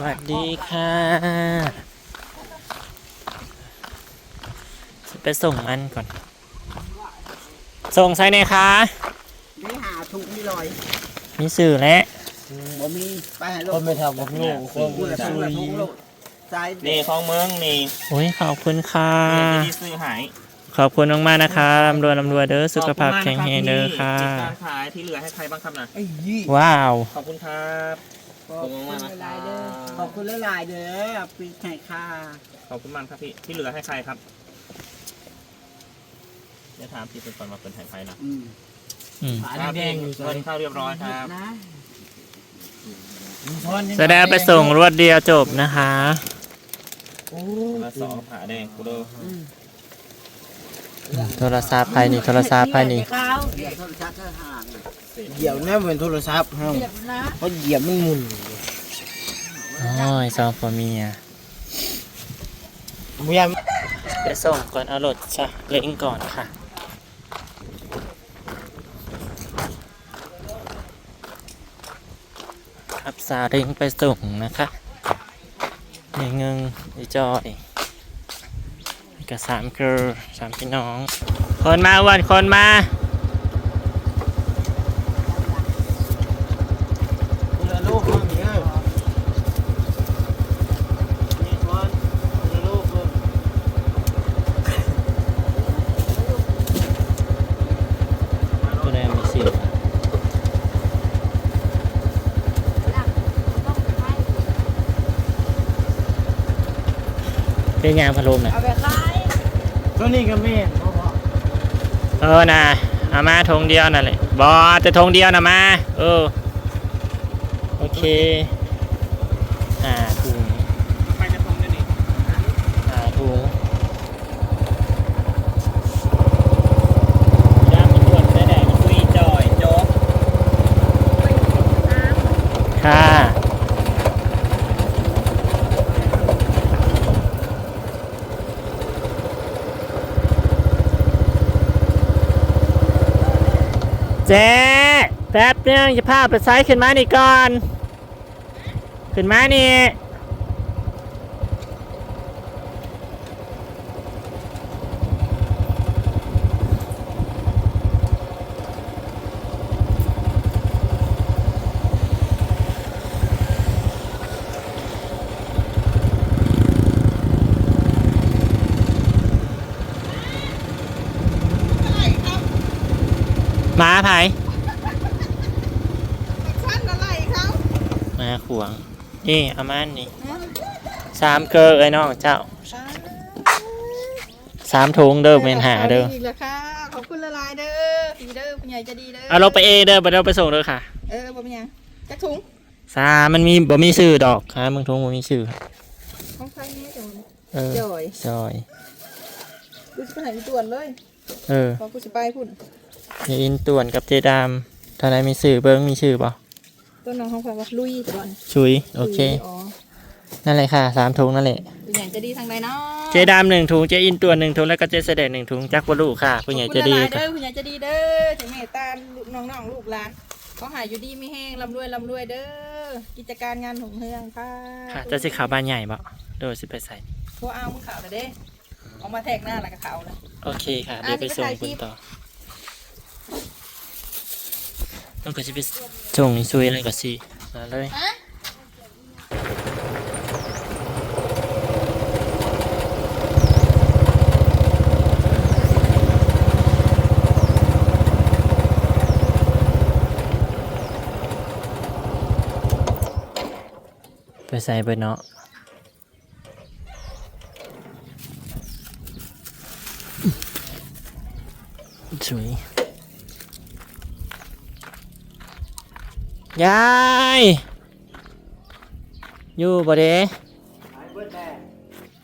สวัสดีค่ะจะไปส่งอันก่อน ส่งใส่ไหนคะนี่หาถุงนี่ลอยมีสื่อแล้วบ่มีไปให้ลูคกนไม่ทำผมโง่คนกูละถุงละถุงลูกใจนี่ของเมืองนี่โอ้ยขอบคุณค่ะที่ซื้อหายขอบคุณมากๆนะคะร่ำรวยร่ำรวยเด้อ สุขภาพแข็งแรงเด้อค่ะติดการขายที่เหลือให้ใครบ้างครับนะไอ้ยี่ว้าว ขอบคุณครับ ขอบคุณหลายๆเด้อขอบคุณหลายๆเด้อปีไข่ค่ะขอบคุณมากครับพี่ ที่เหลือให้ใครครับ เดี๋ยวถามพี่เป็นก่อนมาเป็นไทยไฟนะอืมอืมครับพี่เงินเข้าเรียบร้อยครับนะแสดงไปส่งรวดเดียวจบนะคะ โอ้มาสองผาแดงกูเด้ออืม โทรศัพท์ภายนี่โทรศัพท์ภายนี่เดี๋ยวโทรศัพท์เธอห่างเลยเหยียบแน่เหมือนโทรศัพท์ครับเพราะเหยียบมันหมุนโอ้ยสองผัวเมียพยายามเดี๋ยวส่งก่อนเอารถซะเล็งก่อนค่ะครับซาเร่งไปส่งนะคะในเงิงไอจอย กับสามเกอร์สามพี่น้อง คนมาวันคนมาคนละลูกมั่งเนี่ยนี่คนคนละลูกเลยก็ได้มีสิเป็นยางพัดลมนะเอาไปขาย ตัวนี้ก็แม่นเพราะว่าเออนะเอามาธงเดียวนั่นแหละบอจะธงเดียวนะมา เออ โอเคอ่าถุง ใครจะทำได้นี่ อ่าถุงย่ามันด่วนได้ไหนมันคุยจอยโจ๊กค่ะ แจ๊แป๊บนึงจะพาไปไซส์ขึ้นมานี่ก่อน ขึ้นมานี่ มาไผขั้นอะไรเขามาขวงนี่เอามันนี่สามเกลอไอ้น้องเจ้าสามถุงเด้อเป็นหาเด้อดีเลยค่ะขอบคุณละลายๆเด้อดีเด้อผู้ใหญ่จะดีเด้อเอาลงไปเองเด้อบ่ได้เอาไปส่งเด้อค่ะ เออบ่เป็นหยังจักถุงสามันมีบ่มีชื่อดอกค่ะมึงถุงบ่มีชื่อของใครนี่จังเออจ่อยจอยกูจะไปไหนอีตวนเลย เออพอกูจะไปพุ่น มีอินต่วนกับเจดามท่านใดมีชื่อเบิ้งมีชื่อบ่ต้นน้องของใครว่าลุยตะวันชุยโอเคลุยอ๋อนั่นแหละค่ะสามถุงนั่นแหละผู้ใหญ่จะดีทางใดเนาะเจดามหนึ่งถุงเจอินต่วนหนึ่งถุงแล้วก็เจเสด็จหนึ่งถุงจักรวลูค่ะผู้ใหญ่ขอบใจะคุณดีละลายๆค่ะเด้อผู้ใหญ่จะดีเด้อจะเมตตาลูกน้องๆลูกหลานเขาหายอยู่ดีไม่แห้งร่ำรวยร่ำรวยเด้อกิจการงานหงเฮืองค่ะค่ะจะสิขาวบ้านใหญ่บ่โดยสิไปใส่พวกเอามึงขาวเลยเด้เออกมาแทกหน้าแล้วก็ขาวเลยโอเคค่ะเดี๋ยวไปส่งคุณต่อ ต้องก็จะไปส่งซุยอะไรก็สิมาเลยไปใส่เบอร์เนาะสวย ยาย อยู่บ่เด้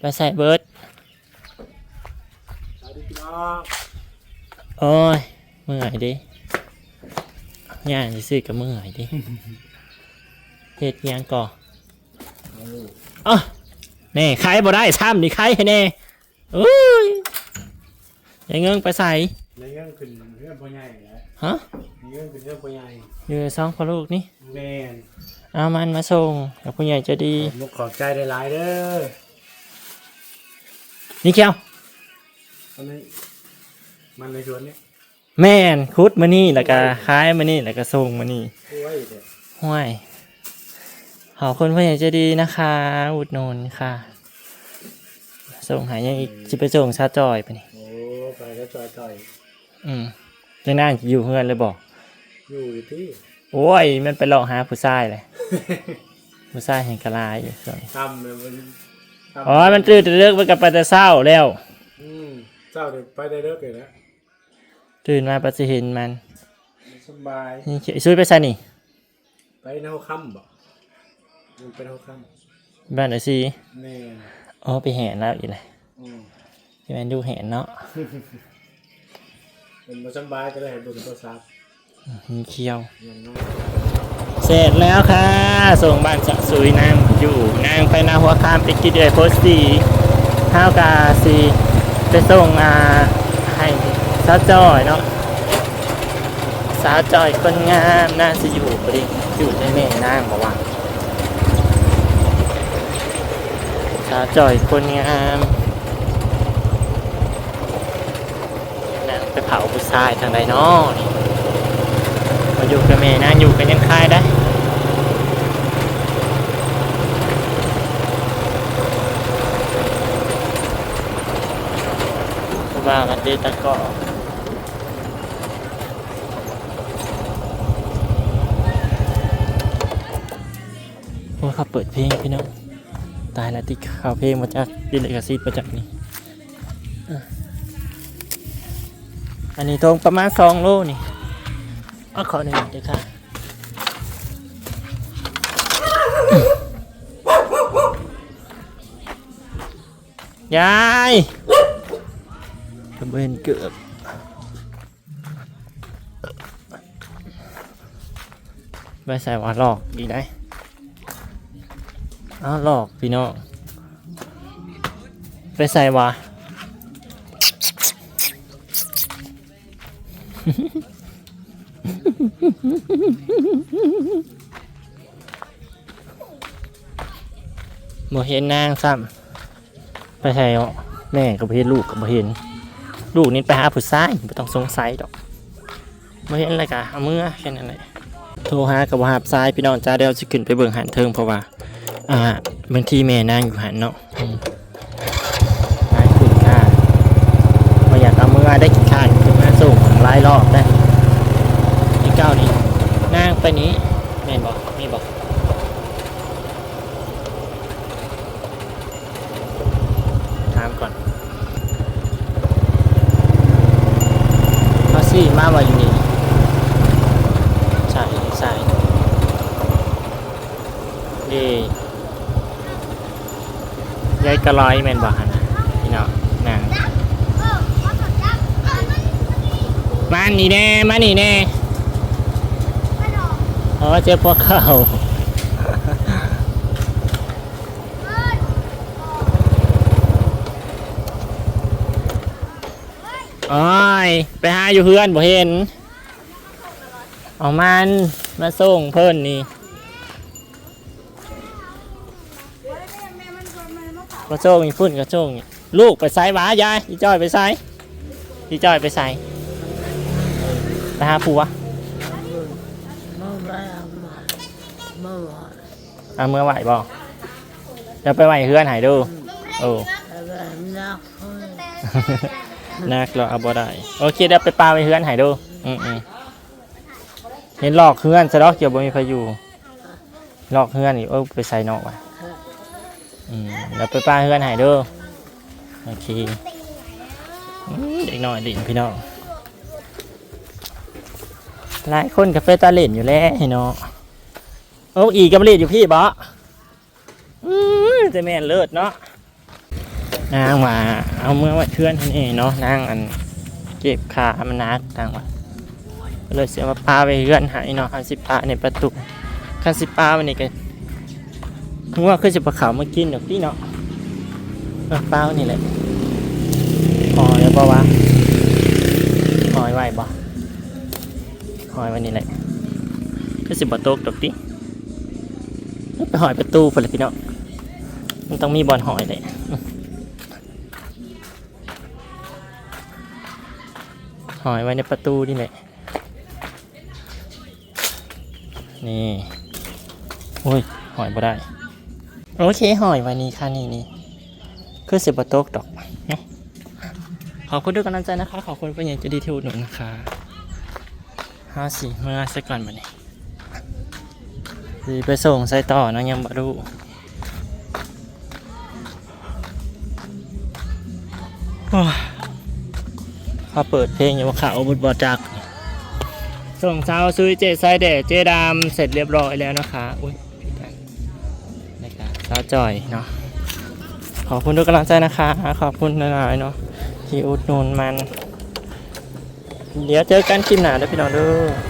ไปใส่เบิร์ดโอ้ยเมื่อยดิย่างสิซื้อกับเมื่อยดิเฮ็ดยังก่ออะนี่ใครบ่ได้ซ้ำนี่ใครให้แน่อุ้ย ย่าเงิงไปใส่ในเรื่องขึ้นเรื่องพ่อใหญ่นะฮะในเรื่องขึ้นเรื่องพ่อใหญ่อยู่สองพ่อลูกนี่แม่นเอามันมาส่งกับผู้ใหญ่ใจะดีมุกขอบใจได้หลายๆเด้อนี่เกียวอันนี้มันในสวนนี่แม่นคุดมานี่แล้วก็คล้ายมานี่แล้วก็ส่งมานี่โอ้ยเด็ดห้วยขอบคุณผู้ใหญ่ใจะดีนะคะ อุดหนุนค่ะ ส่งหายยังอีกจะไปส่งชาจอยไปนี่โอ้ ไปแล้วจ่อยอืมยังน่าจะอยู่เพื่อนเลยบอกๆอยู่อยู่ที่โอ้ย มันไปหลอกหาผู้ชายเลย ผู้ชายเห็นกระลายอยู่ส่วนทำเลยมันทำอ๋อ มันตื่นแต่เลิกไปกับไปแต่เศร้าแล้ว อืมเจ้าเด็กไปได้เลิกเลยนะตื่นมาปัจจุเห็นมันสบาย นี่เขียวช่วยไปใส่นี่ ไปในห้องค่ำบ่มันเป็นห้องค่บ้านไหนสิำแม่นอ๋อไปแห่แล้วอีกเลยอืม ที่มันดูแห่เนาะเป็นมาสบายก็เลยให้เบุญโทรศัพท์มีเคี้ยวอย่างน้อยเสร็จแล้วค่ะ ส่งบ้านสะสุยนางอยู่นางไปนาหัวข้ามไปกินเดือยโพสต์สีห้าวกาสีไปส่งอ่าให้สาวจอยเนาะสาวจอยคนงามน่าจะอยู่พอดีอยู่ในแม่นางบอกว่าสาวจอยคนงามนางไป เผาผู้ชายทางใดนาะนี่มาอยู่กับแม่นาอยู่กันยังคายได้ว่ามันดีตะกอโอ้ยเขาเปิดเพลงพี่น้อง ตายแล้วที่เขาเพลงมาจากดินเอกสิทธิ์มาจากนี่ อันนี้ตรงประมาณสองโลนี่เอาขอหนึ่งเดี๋ยวค่ะยายกระเบนเกือบไม่ใส่ว่าหลอกดีได้อ้าวหลอกพี่น้องไปใส่ว่า บ่เห็นนางซ้ำไปใส่เอแม่ก็บ่เห็นลูกก็บ่เห็น ลูกนี่ไปหาผู้ชายไม่ต้องสงสัยดอกไม่เห็นอะไรกะเอามือแค่นั้นแหละโทรหากับาหาบซ้ายพี่น้องจ้าเดี๋ยวจะขึ้นไปเบิ่งหันเทิงเพราะว่า อ่าบางทีแม่นางอยู่หันเนาะมนางขึ้นค่าไม่อยากเอามือได้กินข้าวคือมาส่ง หลายรอบได้ที่เก้านี้นางไปนี้แม่นบอกมีบอกถามก่อนเขาซี่มาว่าอยู่นี่ใช่ใช่ดียายกระลอยแมนบอกนะพี่น้องนาง มานี่แน่มานี่แน่อ๋อเจอพวกเขาโอ้ยไปหาอยู่เพื่อนบ่เห็นเอามันมาส่งเพิ่นนี่มาส่งอีพุ่นก็ส่งอีลูกไปไซหวายายอีจ้อยไปไซอีจ้อยไปไซ ไปหาผัวเอาเมื่อไหวบ่จะไปไหวเพื่อนใหายดูโอ้นักเราเอาบ่ได้โอเคเดี๋ยวไปปลาไปเฮือนใหายดูอืมอืมเห็นหลอกเฮือนสะดอกเกี่ยวบ่มีพายุหลอกเฮือนนี่เออไปใส่นอกว่ะอืมเดี๋ยวไปปลาเฮือนใหายดูโอเคอืมเด็กน้อยดินพี่น้อง หลายคนกับเฟตาเล่นอยู่แล้วเนาะโอ้อีกับเล่นอยู่พี่บ่อืมจะแม่นเลิศเนาะนางว่าเอาเมื่อไว้เพื่อนท่านเองเนาะนางอันเก็บขามันนักนางว่าเลยเสียมาปลาไปเพื่อนหายเนาะเอาสิปลาในประตูคันสิปลาวันนี้ก็ถึงว่าคือจะปลาขาวมากินดอกพี่เนาะเอาปลานี่แหละพอแล้วปะวะพอบ่ห หอยวันนี้แหละก็สิบบ่ตกดอกติไปหอยประตูพุ่นแหละพี่น้องมันต้องมีบอลหอยเลยหอยไว้ในประตูนี่แหละนี่โอ้ยหอยบ่ได้ โอเคหอยวันนี้ค่ะนี่นี่คือสิบโตกดอกเนาะขอบคุณทุกกำลังใจนะคะ ขอบคุณเป็นอย่างจะดีที่อุดหนุนนะคะ ห้าสี่เมื่อสักก่อนบันนี้สิไปส่งใส่ต่อนาะยังบ่รู้โอ้ยเขาเปิดเพลงอยู่ว่าข่าวบุญบอจัก ส่งเช้าซุยเจไซเดเจดามเสร็จเรียบร้อยแล้วนะคะอุ้ยผิดอันนะครับสาวจอยเนาะขอบคุณทุกกำลังใจนะคะ ขอบคุณหลายๆเนาะที่อุดหนุนมัน เดี๋ยวเจอกันคลิปหน้าเด้อพี่น้องเด้อ